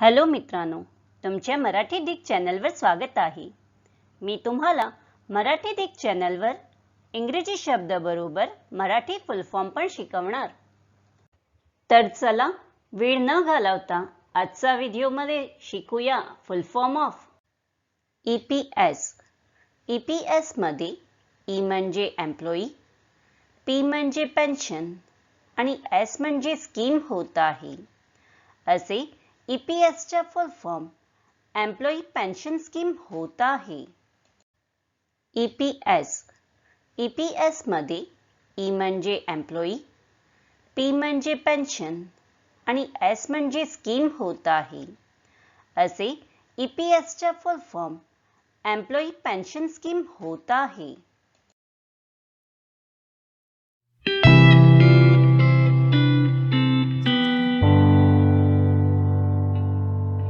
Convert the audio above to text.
Hello मित्रांनो तुमच्या Marathi Dick चॅनलवर स्वागत आहे. मी तुम्हाला मराठी डिक चॅनलवर इंग्रजी शब्दाबरोबर मराठी फुल फॉर्म पण शिकवणार. तर चला वेळ न घालवता आजचा व्हिडिओमध्ये शिकूया full form of E P S E P एसमध्ये ई म्हणजे एम्प्लॉई पी म्हणजे पेन्शन आणि एस म्हणजे स्कीम होत आहे. असे E P एसचा full form employee pension scheme होता है. E P S E E म्हणजे एम्प्लॉई पी म्हणजे पेन्शन आणि एस म्हणजे स्कीम होत आहे असे E P full form employee pension scheme होत आहे